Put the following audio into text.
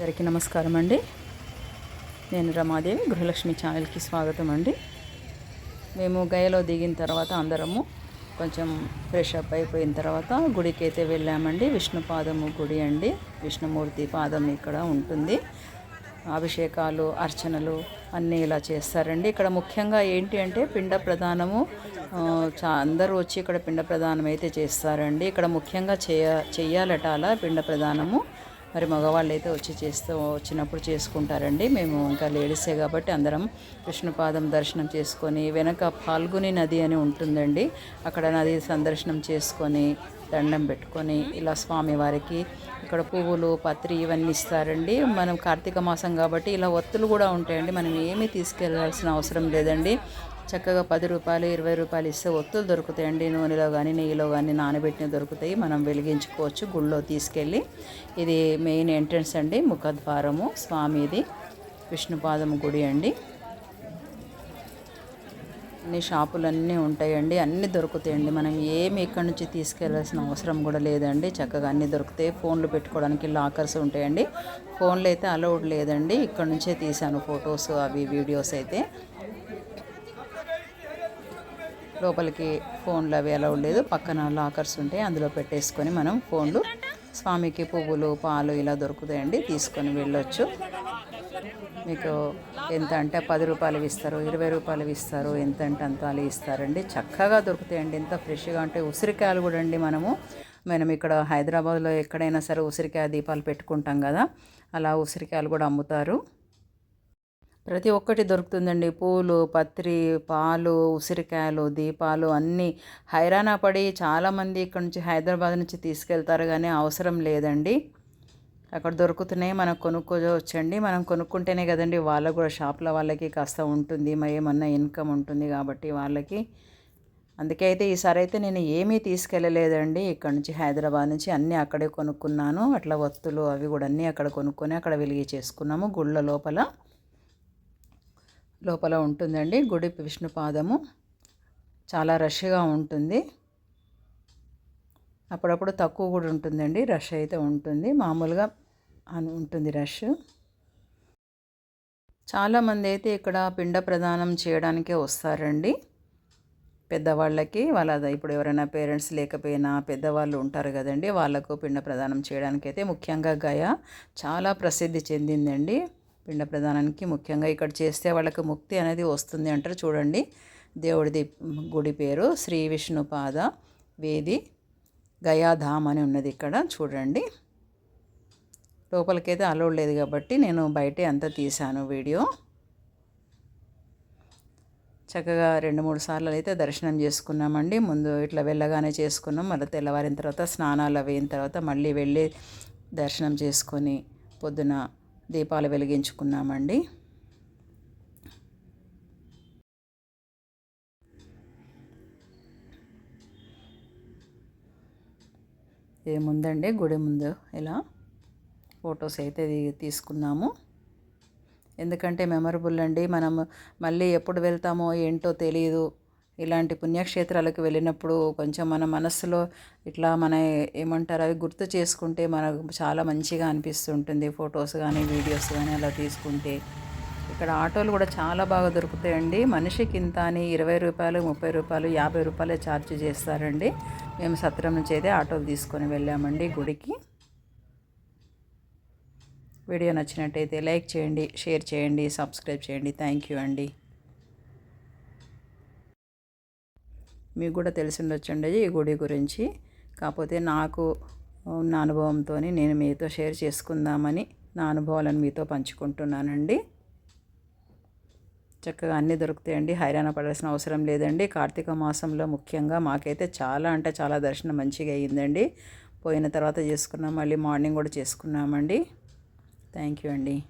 అందరికీ నమస్కారం అండి. నేను రమాదేవి గృహలక్ష్మి ఛానల్కి స్వాగతం అండి. మేము గయలో దిగిన తర్వాత అందరము కొంచెం ఫ్రెష్ అప్ అయిపోయిన తర్వాత గుడికి అయితే వెళ్ళామండి. విష్ణుపాదము గుడి అండి. విష్ణుమూర్తి పాదం ఇక్కడ ఉంటుంది. అభిషేకాలు అర్చనలు అన్నీ ఇలా చేస్తారండి. ఇక్కడ ముఖ్యంగా ఏంటి అంటే పిండ ప్రధానము చా అందరూ వచ్చి ఇక్కడ పిండ ప్రధానం అయితే చేస్తారండి. ఇక్కడ ముఖ్యంగా చేయ చెయ్యాలట అలా పిండ ప్రధానము. మరి మగవాళ్ళు అయితే వచ్చి చేస్తూ వచ్చినప్పుడు చేసుకుంటారండి. మేము ఇంకా లేడీసే కాబట్టి అందరం కృష్ణపాదం దర్శనం చేసుకొని వెనక పాల్గొని నది అని ఉంటుందండి. అక్కడ నది సందర్శనం చేసుకొని దండం పెట్టుకొని ఇలా స్వామివారికి ఇక్కడ పువ్వులు పత్రి ఇవన్నీ ఇస్తారండి. మనం కార్తీక మాసం కాబట్టి ఇలా ఒత్తులు కూడా ఉంటాయండి. మనం ఏమీ తీసుకెళ్ళాల్సిన అవసరం లేదండి. చక్కగా పది రూపాయలు ఇరవై రూపాయలు ఇస్తే ఒత్తులు దొరుకుతాయండి. నూనెలో కానీ నెయ్యిలో కానీ నానబెట్టిన దొరుకుతాయి. మనం వెలిగించుకోవచ్చు గుళ్ళో తీసుకెళ్ళి. ఇది మెయిన్ ఎంట్రన్స్ అండి ముఖద్వారము. స్వామిది విష్ణుపాదం గుడి అండి. అన్ని షాపులన్నీ ఉంటాయండి అన్నీ దొరుకుతాయండి. మనం ఏమి ఇక్కడ నుంచి తీసుకెళ్ళాల్సిన అవసరం కూడా లేదండి. చక్కగా అన్నీ దొరుకుతాయి. ఫోన్లు పెట్టుకోవడానికి లాకర్స్ ఉంటాయండి. ఫోన్లు అయితే అలౌడ్ లేదండి. ఇక్కడ నుంచే తీశాను ఫొటోస్ అవి వీడియోస్ అయితే. లోపలికి ఫోన్లు అవి అలౌడ్ లేదు పక్కన లాకర్స్ ఉంటాయి. అందులో పెట్టేసుకొని మనం ఫోన్లు స్వామికి పువ్వులు పాలు ఇలా దొరుకుతాయండి. తీసుకొని వెళ్ళొచ్చు. మీకు ఎంత అంటే పది రూపాయలు ఇస్తారు ఇరవై రూపాయలు ఇస్తారు ఎంత అంటే అంత అలా ఇస్తారండి. చక్కగా దొరుకుతాయండి. ఎంత ఫ్రెష్గా అంటే ఉసిరికాయలు కూడా అండి మనము. మనం ఇక్కడ హైదరాబాద్లో ఎక్కడైనా సరే ఉసిరికాయ దీపాలు పెట్టుకుంటాం కదా అలా ఉసిరికాయలు కూడా అమ్ముతారు. ప్రతి ఒక్కటి దొరుకుతుందండి. పూలు పత్రి పాలు ఉసిరికాయలు దీపాలు అన్నీ. హైరానా పడి చాలామంది ఇక్కడ నుంచి హైదరాబాద్ నుంచి తీసుకెళ్తారు కానీ అవసరం లేదండి. అక్కడ దొరుకుతున్నాయి మనం కొనుక్కోవచ్చండి. మనం కొనుక్కుంటేనే కదండి వాళ్ళకు కూడా షాప్ల వాళ్ళకి కాస్త ఉంటుంది. మరి ఏమన్నా ఇన్కమ్ ఉంటుంది కాబట్టి వాళ్ళకి. అందుకే అయితే ఈసారి అయితే నేను ఏమీ తీసుకెళ్ళలేదండి. ఇక్కడ నుంచి హైదరాబాద్ నుంచి అన్నీ అక్కడే కొనుక్కున్నాను. అట్లా వత్తులు అవి కూడా అన్నీ అక్కడ కొనుక్కొని అక్కడ వెలిగి చేసుకున్నాము గుళ్ళ లోపల. లోపల ఉంటుందండి. గుడి విష్ణుపాదము చాలా రష్గా ఉంటుంది. అప్పుడప్పుడు తక్కువ కూడా ఉంటుందండి. రష్ అయితే ఉంటుంది. మామూలుగా అని ఉంటుంది రష్. చాలామంది అయితే ఇక్కడ పిండ ప్రదానం చేయడానికే వస్తారండి. పెద్దవాళ్ళకి వాళ్ళ ఇప్పుడు ఎవరైనా పేరెంట్స్ లేకపోయినా పెద్దవాళ్ళు ఉంటారు కదండి. వాళ్ళకు పిండ ప్రదానం చేయడానికి అయితే ముఖ్యంగా గయ చాలా ప్రసిద్ధి చెందిందండి. పిండ ప్రదానానికి ముఖ్యంగా ఇక్కడ చేస్తే వాళ్ళకి ముక్తి అనేది వస్తుంది అంటారు. చూడండి దేవుడిది గుడి పేరు శ్రీ విష్ణుపాద వేది గయాధామ్ అని ఉన్నది ఇక్కడ. చూడండి లోపలికైతే అలౌడ్ లేదు కాబట్టి నేను బయటే అంతా తీశాను వీడియో. చక్కగా రెండు మూడు సార్లు అయితే దర్శనం చేసుకున్నామండి. ముందు ఇట్లా వెళ్ళగానే చేసుకున్నాం. మళ్ళీ తెల్లవారిన తర్వాత స్నానాలు అయిన తర్వాత మళ్ళీ వెళ్ళి దర్శనం చేసుకొని పొద్దున దీపాలు వెలిగించుకున్నామండి. ఏముందండి గుడి ముందు ఇలా ఫొటోస్ అయితే తీసుకున్నాము. ఎందుకంటే మెమరబుల్ అండి. మనం మళ్ళీ ఎప్పుడు వెళ్తామో ఏంటో తెలియదు ఇలాంటి పుణ్యక్షేత్రాలకు వెళ్ళినప్పుడు కొంచెం మన మనస్సులో ఇట్లా మన ఏమంటారు అవి గుర్తు చేసుకుంటే మనకు చాలా మంచిగా అనిపిస్తుంటుంది. ఫొటోస్ కానీ వీడియోస్ కానీ అలా తీసుకుంటే. ఇక్కడ ఆటోలు కూడా చాలా బాగా దొరుకుతాయండి. మనిషికి ఇంత అని ఇరవై రూపాయలు ముప్పై రూపాయలు యాభై రూపాయలే ఛార్జ్ చేస్తారండి. మేము సత్రం నుంచి అయితే ఆటోలు తీసుకొని వెళ్ళామండి గుడికి. వీడియో నచ్చినట్టయితే లైక్ చేయండి షేర్ చేయండి సబ్స్క్రైబ్ చేయండి. థ్యాంక్ యూ అండి. మీకు కూడా తెలిసి ఉండొచ్చండి ఈ గుడి గురించి. కాకపోతే నాకు ఉన్న అనుభవంతో నేను మీతో షేర్ చేసుకుందామని నా అనుభవాలను మీతో పంచుకుంటున్నానండి. చక్కగా అన్నీ దొరుకుతాయండి. హైరాణ పడాల్సిన అవసరం లేదండి. కార్తీక మాసంలో ముఖ్యంగా మాకైతే చాలా అంటే చాలా దర్శనం మంచిగా అయ్యిందండి పోయిన తర్వాత చేసుకున్నాం మళ్ళీ మార్నింగ్ కూడా చేసుకున్నామండి. థ్యాంక్ యూ అండి.